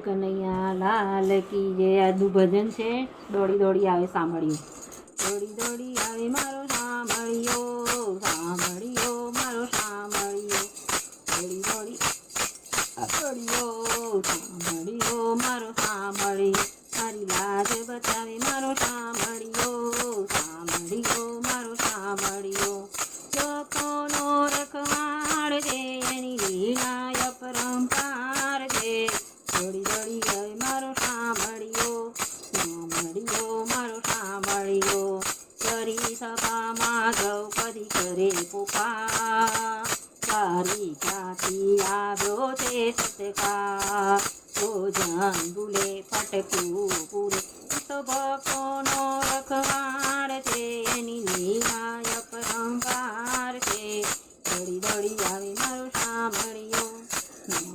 કનૈયા લાલ કી જે આજનું ભજન છે. દોડી દોડી આવે સાંભળ્યું દોડી દોડી આવે મારો સાંભળ્યો સાંભળ્યો મારો સાંભળ્યો દોડી દોડી સાંભળ્યો સાંભળ્યો મારો સાંભળ્યો મારી લાજ બતાવે મારો સાંભળ્યો સાંભળ્યો મારો સાંભળ્યો દ્રૌપદી કરે પુકાર તારી ક્યાંથી આવ્યો તે સતકા તો બુલે ફટકું પૂરે તો ભક્તોનો રખવાડ છે એની લીલા પરંપાર છે દોડી દોડી આવે મારું સાંભળ્યો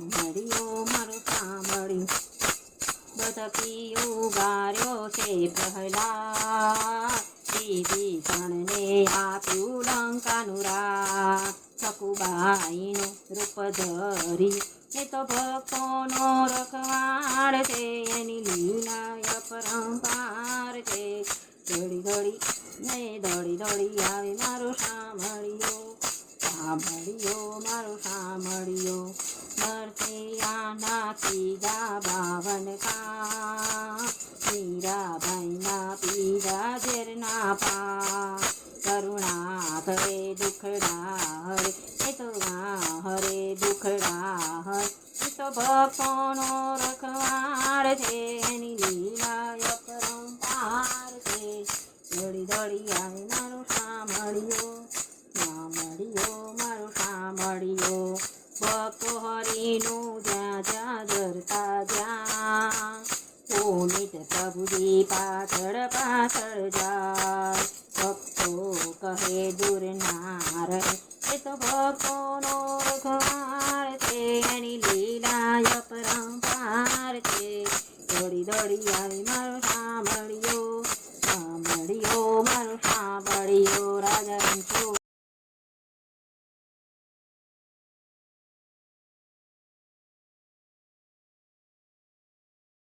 મળ્યો મારું સાંભળ્યું બતકી ગાર્યો છે પ્રહલાદ કણને આપ્યું લંકાનું રા સકુબાઈનું રૂપ ધરી એ તો ભક્તોનો રખવાડ છે એની લીલા પરંપાર છે ઘડી ઘડી ને દોડી દોડી આવે મારો સાંભળ્યો સાંભળ્યો મારો સાંભળ્યો નરસિંહાના પીજા બાવન કા મીરાબાઈના પીરા ઝેરના પા કરુણા કરે દુખડા હરે એ તો ના હરે દુખડા હરે એ તો ભક્તોનો રખવાડ છે એની પ્રભુજી પાછળ પાછળ જાય. ભક્તો કહે, દૂર ના રહે. એ તો ભક્તોનો રખવાડ છે, એની લીલાય પરંપાર છે. દોડી દોડી આવી મારો સાંભળ્યો સાંભળ્યો મારો સાંભળ્યો, રાજા